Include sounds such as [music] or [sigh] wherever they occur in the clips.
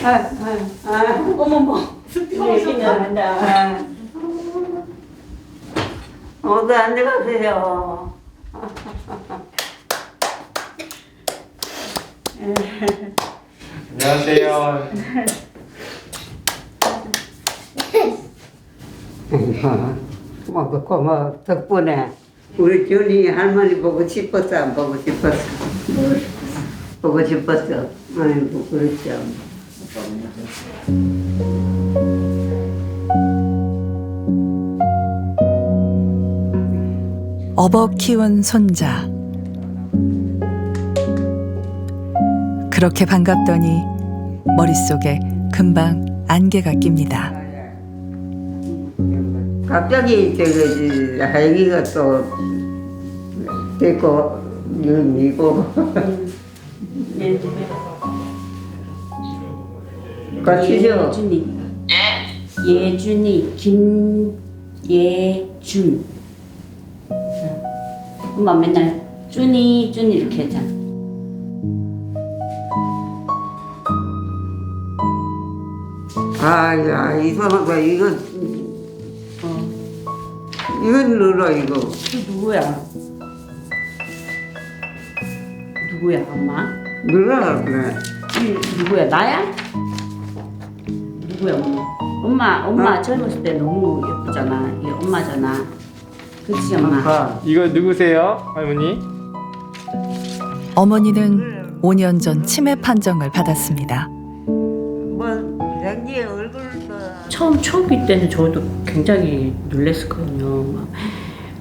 아, 아, 아, 어머머. 한다. 모두 앉아가세요. 안녕하세요. 고마워, 고마워. 덕분에 우리 준이 할머니 보고 싶었어, 안 보고 싶었어? 보고 싶었어. 아이고, 그렇죠. 업어 키운 손자. 그렇게 반갑더니 머릿속에 금방 안개가 낍니다. 갑자기 저기 하영이가 또 됐고 윤이 고 같이죠. 예준이. 예준이 김예준. 응. 엄마 맨날 준이 준이 이렇게 하잖아. 아 야 이상하다 이거 어. 이건 눌러 이거 그 누구야? 누구야 엄마? 눌러라 그래. 이 누구야 나야? 누구야 엄마? 엄마 엄마 어? 젊었을 때 너무 예쁘잖아. 이 엄마잖아. 그렇지 엄마. 아빠. 이거 누구세요, 할머니? 어머니는 5년 전 치매 판정을 받았습니다. 뭐 자기 얼굴도 처음 초기 때는 저도 굉장히 놀랐었거든요. 막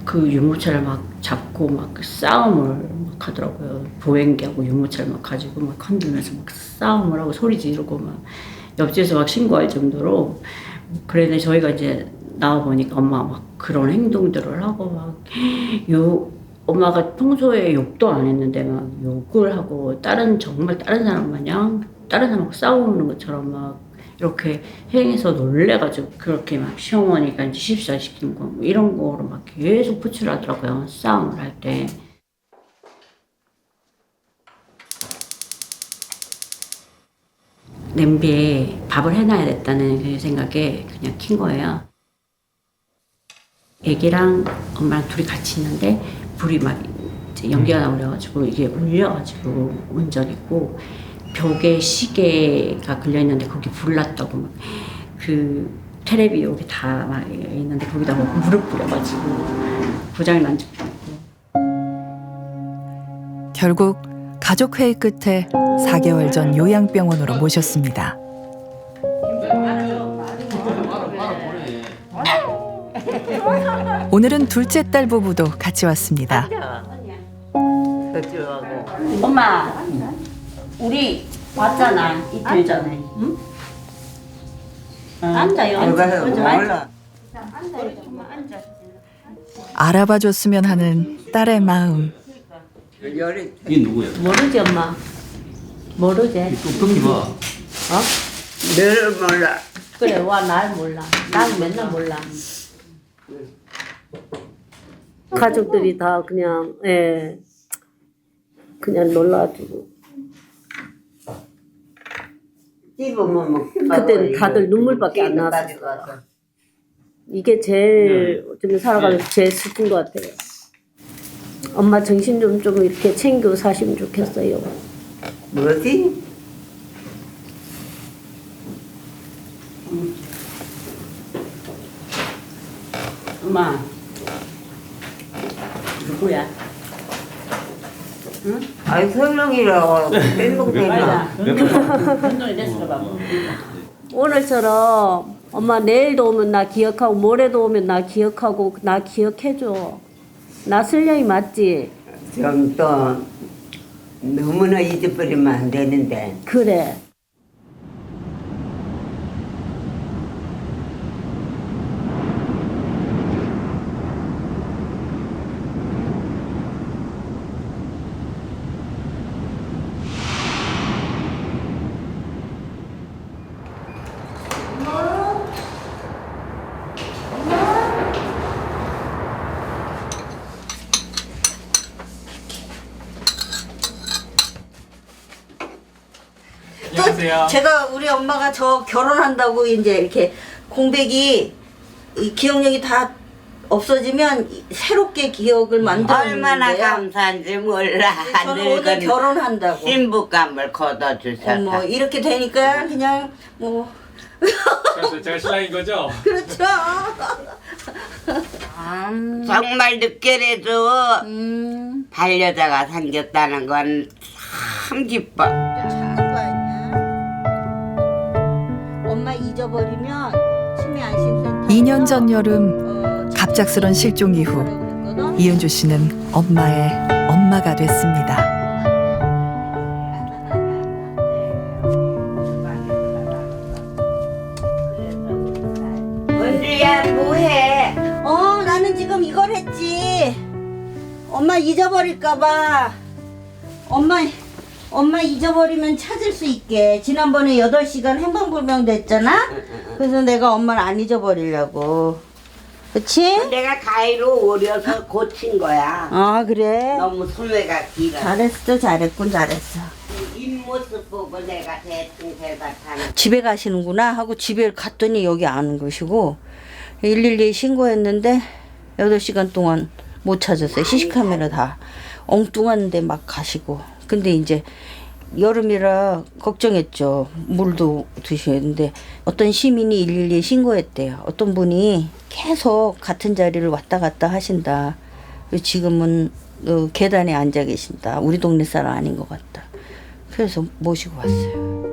그 유모차를 막 잡고 막 그 싸움을 막 하더라고요. 보행기하고 유모차를 막 가지고 막 흔들면서 막 싸움을 하고 소리 지르고 막 옆집에서 막 신고할 정도로 그랬는데 저희가 이제 나와 보니까 엄마가 막 그런 행동들을 하고 막 요 엄마가 평소에 욕도 안 했는데 막 욕을 하고 다른 정말 다른 사람 마냥 다른 사람하고 싸우는 것처럼 막 이렇게 행해서 놀래가지고 그렇게 막 시어머니가 이제 십사 시킨 거 뭐 이런 거로 막 계속 pu출하더라고요 싸움을 할 때. 냄비에 밥을 해놔야 됐다는 그 생각에 그냥 킨 거예요. 애기랑 엄마랑 둘이 같이 있는데 불이 막 이제 연기가 나오려가지고 이게 울려가지고 운전 있고 벽에 시계가 걸려 있는데 거기 불 났다고 막 그 테레비 여기 다 막 있는데 거기다 막 물을 뿌려가지고 고장이 난 적도 있고 결국 가족 회의 끝에 4개월 전 요양병원으로 모셨습니다. 오늘은 둘째 딸 부부도 같이 왔습니다. 엄마 우리 왔잖아 이틀 전에 응? 앉아요 들어가서 앉아 앉아 몰라. 알아봐 줬으면 하는 딸의 마음. 열이 이게 누구야? 모르지 엄마 모르지 뚝뚝이 봐. 어? 늘 몰라. 그래 와 날 몰라 난 맨날 몰라 가족들이 다 그냥 예 그냥 놀라가지고 씹으면 뭐 그때는 다들 눈물밖에 안 나왔어요. 이게 제일 좀 살아가면서 제일 슬픈 것 같아요. 엄마 정신 좀 좀 이렇게 챙겨 사시면 좋겠어요. 뭐지? 엄마 누구야? 아이 설렁이라고 뺀동댕이야. 운동이 됐을까 봐 오늘처럼 엄마 내일도 오면 나 기억하고 모레도 오면 나 기억하고 나 기억해줘. 나 슬령이 맞지? 좀 또 너무나 잊어버리면 안 되는데. 그래. 안녕하세요. 제가 우리 엄마가 저 결혼한다고 이제 이렇게 공백이 이 기억력이 다 없어지면 이- 새롭게 기억을 만들어 얼마나 감사한지 몰라. 저는 오늘 늙은 결혼한다고. 신부감을 걷어주셨다. 어머 이렇게 되니까 그냥 뭐 그래서 제가 신랑인 거죠? [laughs] 그렇죠. 정말 늦게라도 음. 반려자가 생겼다는 건 참 기뻐. 잊어버리면 치매 안심센터. 2년 전 여름 갑작스런 실종 이후 이은주 씨는 엄마의 엄마가 됐습니다. 은주야 뭐해? 어 나는 지금 이걸 했지. 엄마 잊어버릴까봐. 엄마 엄마 잊어버리면 찾을 수 있게. 지난번에 8시간 행방불명 됐잖아. 그래서 내가 엄마를 안 잊어버리려고. 그치? 내가 가위로 오려서 고친 거야. 아 그래. 너무 소매가 길어. 잘했어 잘했군 잘했어. 입모습 보고 내가 대충 대답하는. 집에 가시는구나 하고 집에 갔더니 여기 안온 것이고 112에 신고했는데 8시간 동안 못 찾았어요. 시시카메라 다 엉뚱한 데 막 가시고. 근데 이제 여름이라 걱정했죠. 물도 드시는데 어떤 시민이 112에 신고했대요. 어떤 분이 계속 같은 자리를 왔다 갔다 하신다. 지금은 어, 계단에 앉아 계신다. 우리 동네 사람 아닌 것 같다. 그래서 모시고 왔어요.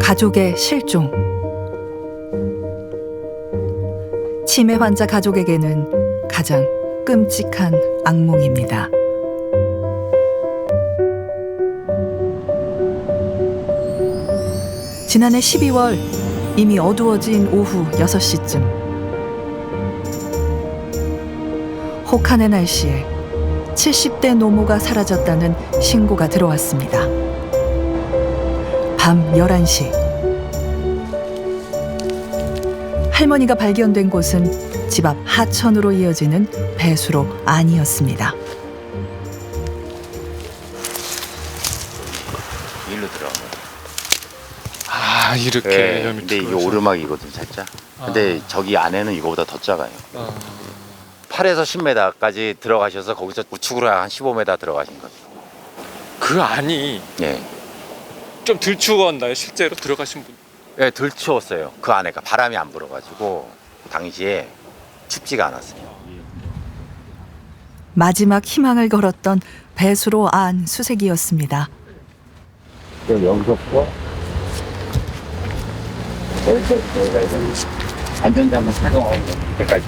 가족의 실종. 치매 환자 가족에게는 가장 끔찍한 악몽입니다. 지난해 12월 이미 어두워진 오후 6시쯤 혹한의 날씨에 70대 노모가 사라졌다는 신고가 들어왔습니다. 밤 11시 할머니가 발견된 곳은 집 앞 하천으로 이어지는 배수로 안이었습니다. 일로 거야. 아 이렇게 네, 열 근데 이게 밑으로 오르막이거든 살짝. 근데 저기 안에는 이거보다 더 작아요. 아, 8에서 10m까지 들어가셔서 거기서 우측으로 한 15m 들어가신 거죠. 그 안이 예. 좀 들추웠나요? 실제로 들어가신 분? 예, 덜 추웠어요. 그 안에가 바람이 안 불어가지고 당시에 춥지가 않았어요. 마지막 희망을 걸었던 배수로 안 수색이었습니다. 여기서부터 안전장만 착용하고 여기까지.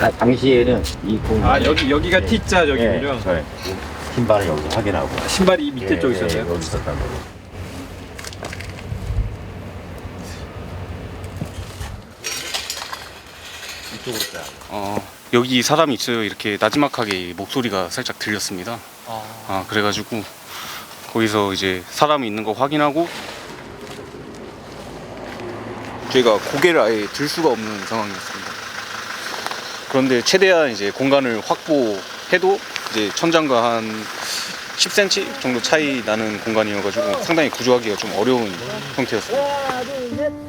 아, 당시에는 이 공간에 아 여기 여기가 T자 예, 여기군요. 네. 신발을 여기서 확인하고 신발이 이 밑에 예, 쪽 예, 있었나요? 여기 있었단 말이에요. 이쪽으로 자. 어, 여기 사람이 있어요. 이렇게 나지막하게 목소리가 살짝 들렸습니다. 아, 아, 그래가지고 거기서 이제 사람이 있는 거 확인하고 저희가 고개를 아예 들 수가 없는 상황이었습니다. 그런데 최대한 이제 공간을 확보해도 이제 천장과 한 10cm 정도 차이 나는 공간이어가지고 상당히 구조하기가 좀 어려운 형태였습니다.